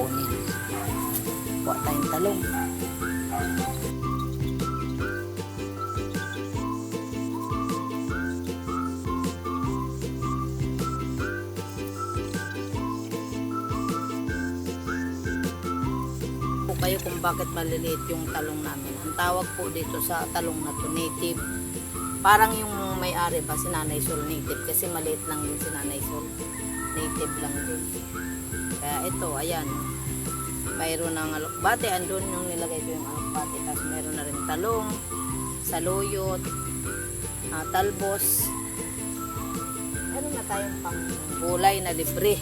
kukunin. Kuha tayong talong. kayo kung bakit maliliit yung talong namin. Ang tawag po dito sa talong na to, native. Parang yung may-ari ba si Nanay Sol native kasi maliit lang din si Nanay Sol. Native lang din. Kaya ito, ayan. Mayroon ng alokbate. Andun yung nilagay ko yung alokbate. Tapos mayroon na rin talong, saluyot, ah, talbos. Meron na tayong pang gulay na libre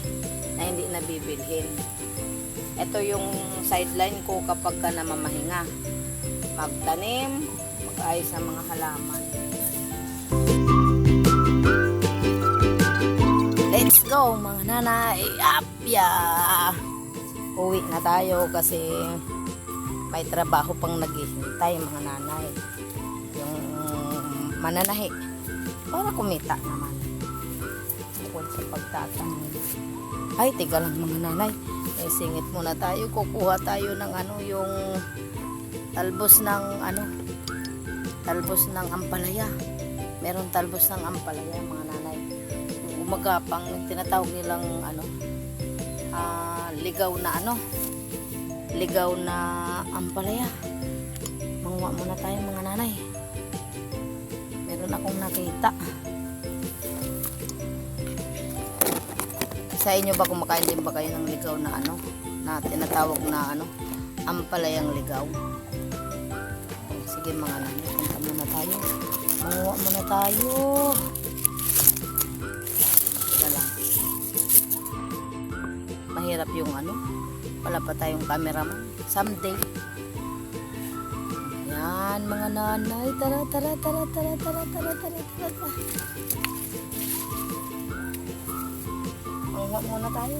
na hindi nabibilhin. Ito yung sideline ko kapag ka namamahinga. Magtanim, mag-ayos ng mga halaman. Go mga nanay. Apya! Uwi na tayo kasi may trabaho pang naghihintay mga nanay. Yung mananahi. Para kumita naman. Bukod sa pagtatanim. Ay, tiga lang mga nanay. Eh, singit muna tayo. Kukuha tayo ng ano, yung talbos ng ano, talbos ng ampalaya. Meron talbos ng ampalaya, mga nanay. Yung umagapang, tinatawag nilang ano, ah, ligaw na ano, ligaw na ampalaya. Manguha muna tayo, mga nanay. Meron akong nakita. Sa inyo ba kumakain din ba kayo ng ligaw na ano? Na tinatawag na ano? Ampalayang ligaw. Sige mga nanay, punta muna tayo. Manguha muna tayo. Mahirap yung ano? Wala pa tayong cameraman. Someday. Yan mga nanay. Tara, tara, tara, tara, tara, tara, tara, tara, tara. Manguha muna tayo.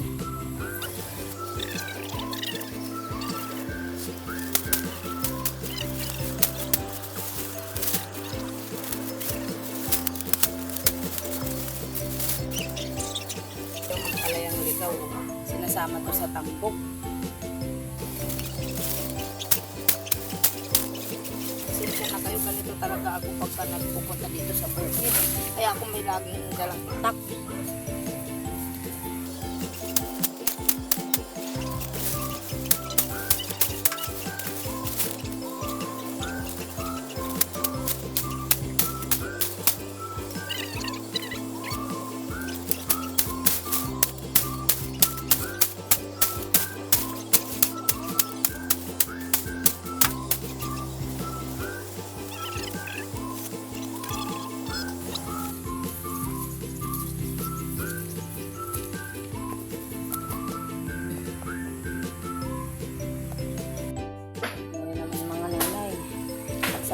Sinasama to sa tambok. Pasensya na kayo, ganito talaga ako pagka nagpupunta dito sa bukid. Kaya ako may laging dalang itak.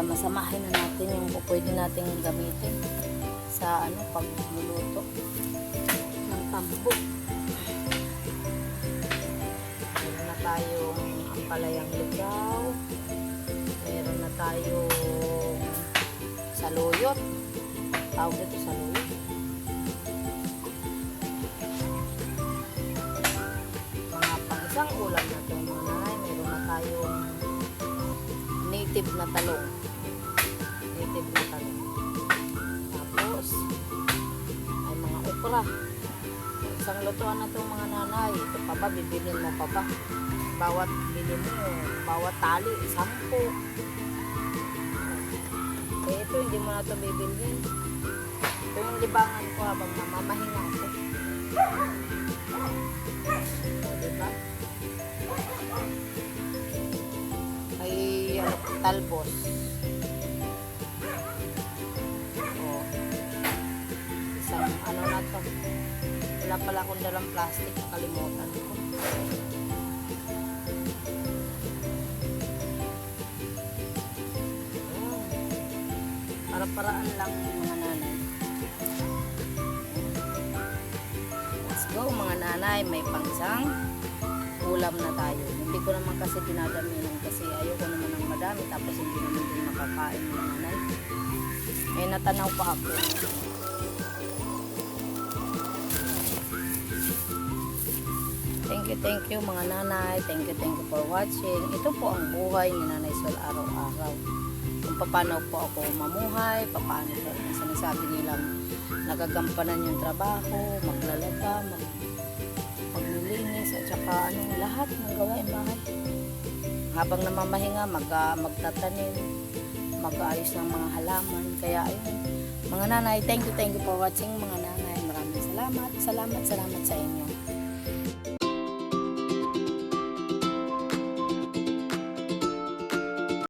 Sama-samahin na natin yung pwede nating gamitin sa ano pagluluto ng tambok. Meron na tayong ampalayang ligaw. Meron na tayong saluyot. Tawag ito saluyot. Mga pang isang ulam na ito. Meron na tayong native na talong. Isang lutuan na itong mga nanay. Ito pa ba, bibilin mo pa ba? Bawat bili mo, bawat tali, sampu. Eh, ito hindi mo na ito bibilin. Ito yung libangan ko habang namamahinga ako. Diba? Ay, ano, talbos. O, isang ano na to. Wala pala akong dalang plastic, nakalimutan ko. Oh. Para-paraan lang mga nanay. Let's go mga nanay, may pangsang ulam na tayo. Hindi ko naman kasi dinadamihan kasi ayoko naman ng madami tapos hindi naman din makakain ng nanay. May natanaw pa ako. Thank you, thank you mga nanay. Thank you, thank you for watching. Ito po ang buhay ni Nanay Sol araw-araw. Kung paano po ako mamuhay, paano po sinasabi nilang nagagampanan yung trabaho, maglalaba, mag maglilinis, at saka ano, lahat ng gawain bahay. habang namamahinga, mag, ah, magtatanim, mag-aayos ng mga halaman. Kaya ayun, mga nanay, thank you, thank you for watching mga nanay. Maraming salamat, salamat, salamat sa inyo.